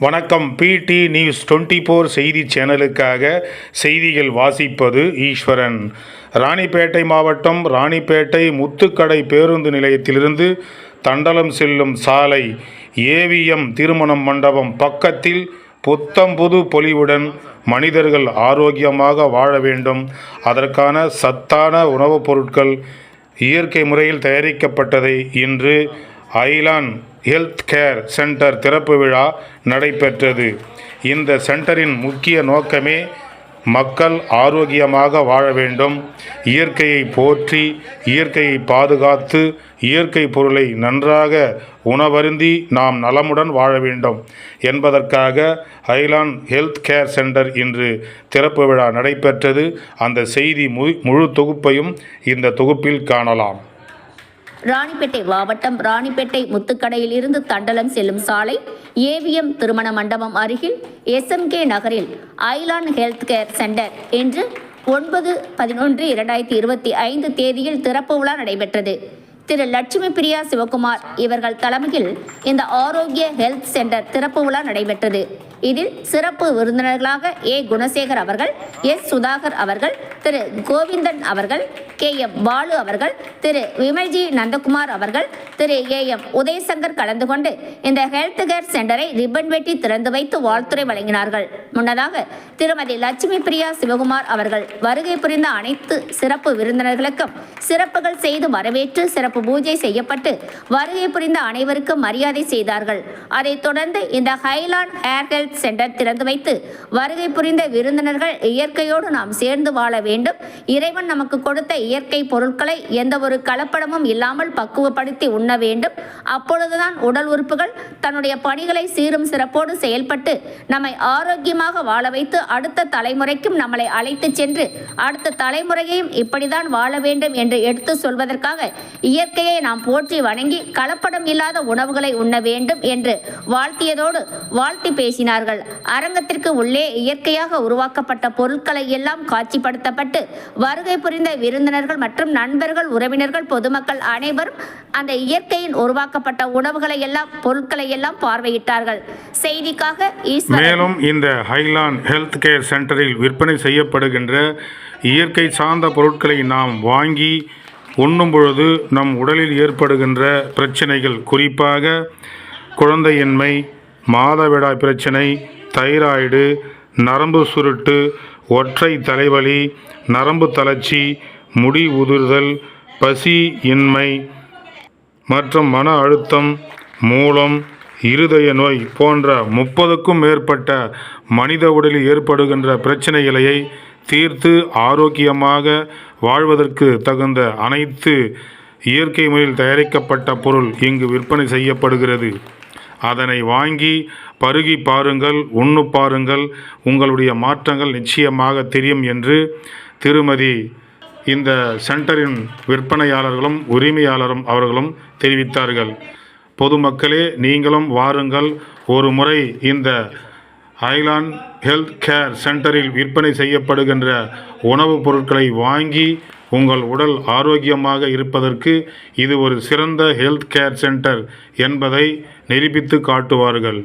வணக்கம். பிடி news twenty four செய்தி சேனலுக்காக செய்திகள் வாசிப்பது ஈஸ்வரன். ராணிப்பேட்டை மாவட்டம் ராணிப்பேட்டை முத்துக்கடை பேருந்து நிலையத்திலிருந்து தண்டலம் செல்லும் சாலை ஏவிஎம் திருமணம் மண்டபம் பக்கத்தில் புத்தம்புது பொலிவுடன் மனிதர்கள் ஆரோக்கியமாக வாழ வேண்டும். அதற்கான சத்தான உணவுப் பொருட்கள் இயற்கை முறையில் தயாரிக்கப்பட்டதை இன்று ஐலான் ஹெல்த் கேர் சென்டர் திறப்பு விழா நடைபெற்றது. இந்த சென்டரின் முக்கிய நோக்கமே மக்கள் ஆரோக்கியமாக வாழ வேண்டும். இயற்கையை போற்றி இயற்கையை பாதுகாத்து இயற்கை பொருளை நன்றாக உணவருந்தி நாம் நலமுடன் வாழ வேண்டும். என்பதற்காக ஐலான் ஹெல்த் கேர் சென்டர் இன்று திறப்பு விழா நடைபெற்றது. அந்த செய்தி மு முழு தொகுப்பையும் இந்த தொகுப்பில் காணலாம். ராணிப்பேட்டை மாவட்டம் ராணிப்பேட்டை முத்துக்கடையில் இருந்து தண்டலம் செல்லும் சாலை ஏவிஎம் திருமண மண்டபம் அருகில் எஸ்எம்கே நகரில் ஐலான் ஹெல்த் கேர் சென்டர் என்று ஒன்பது பதினொன்று இரண்டாயிரத்தி இருபத்தி ஐந்து தேதியில் திறப்பு விழா நடைபெற்றது. திரு. லட்சுமி பிரியா சிவகுமார் இவர்கள் தலைமையில் இந்த ஆரோக்கிய ஹெல்த் சென்டர் திறப்பு விழா நடைபெற்றது. இதில் சிறப்பு விருந்தினர்களாக ஏ. குணசேகர் அவர்கள் எஸ். சுதாகர் அவர்கள் திரு. கோவிந்தன் அவர்கள் கே. எம். பாலு அவர்கள் திரு. விமல்ஜி நந்தகுமார் அவர்கள் திரு. ஏ. எம். உதயசங்கர் கலந்து கொண்டு இந்த ஹெல்த் கேர் சென்டரை ரிப்பன் வெட்டி திறந்து வைத்து வாழ்த்துரை வழங்கினார்கள். முன்னதாக திருமதி லட்சுமி பிரியா சிவகுமார் அவர்கள் வருகை புரிந்த அனைத்து சிறப்பு விருந்தினர்களுக்கும் சிறப்புகள் செய்து வரவேற்று சிறப்பு பூஜை செய்யப்பட்டு வருகை புரிந்த அனைவருக்கும் மரியாதை செய்தார்கள். அதைத் தொடர்ந்து இந்த ஹைலாண்ட் ஹேர் ஹெல்த் சென்டர் திறந்து வைத்து வருகை புரிந்த விருந்தினர்கள் இயற்கையோடு நாம் சேர்ந்து வாழ வேண்டும். இறைவன் நமக்கு கொடுத்த இயற்கை பொருட்களை எந்த ஒரு கலப்படமும் இல்லாமல் பக்குவப்படுத்தி உண்ண வேண்டும். அப்பொழுதுதான் உடல் உறுப்புகள் தன்னுடைய பணிகளை சீரும் சிறப்போடு செயல்பட்டு நம்மை ஆரோக்கியமாக வாழ வைத்து அடுத்த தலைமுறைக்கும் நம்மளை அழைத்து சென்று அடுத்த தலைமுறையையும் இப்படிதான் வாழ வேண்டும் என்று எடுத்து சொல்வதற்காக இயற்கையை நாம் போற்றி வணங்கி கலப்படம் இல்லாத உணவுகளை உண்ண வேண்டும் என்று வாழ்த்தியதோடு வாழ்த்தி பேசினார்கள் அரங்கத்திற்கு உள்ளே இயற்கையாக உருவாக்கப்பட்ட பொருட்களை எல்லாம் காட்சிப்படுத்தப்பட்டு வருகை புரிந்த விருந்தினர்கள் மற்றும் நண்பர்கள் உறவினர்கள் பொதுமக்கள் அனைவரும் அந்த இயற்கையின் உருவாக்கப்பட்ட உணவுகளை எல்லாம் பொருட்களை எல்லாம் பார்வையிட்டார்கள். செய்திக்காக மேலும் இந்த ஹைலான் ஹெல்த் கேர் சென்டரில் விற்பனை செய்யப்படுகின்ற இயற்கை சார்ந்த பொருட்களை நாம் வாங்கி உண்ணும் பொழுது நம் உடலில் ஏற்படுகின்ற பிரச்சனைகள் குறிப்பாக குழந்தையின்மை மாதவிடாய் பிரச்சனை தைராய்டு நரம்பு சுருட்டு ஒற்றை தலைவலி நரம்பு தளர்ச்சி முடி உதிர்தல் பசி இன்மை மற்றும் மன அழுத்தம் மூலம் இருதய நோய் போன்ற முப்பதுக்கும் மேற்பட்ட மனித உடலில் ஏற்படுகின்ற பிரச்சனைகளையை தீர்த்து ஆரோக்கியமாக வாழ்வதற்கு தகுந்த அனைத்து இயற்கை முறையில் தயாரிக்கப்பட்ட பொருள் இங்கு விற்பனை செய்யப்படுகிறது. அதனை வாங்கி பருகி பாருங்கள் உண்ணு பாருங்கள் உங்களுடைய மாற்றங்கள் நிச்சயமாக தெரியும் என்று திருமதி இந்த சென்டரின் விற்பனையாளர்களும் உரிமையாளரும் அவர்களும் தெரிவித்தார்கள். பொதுமக்களே நீங்களும் வாருங்கள். ஒரு முறை இந்த ஐலாண்ட் ஹெல்த் கேர் சென்டரில் விற்பனை செய்யப்படுகின்ற உணவுப் பொருட்களை வாங்கி உங்கள் உடல் ஆரோக்கியமாக இருப்பதற்கு இது ஒரு சிறந்த ஹெல்த் கேர் சென்டர் என்பதை நிரூபித்து காட்டுவார்கள்.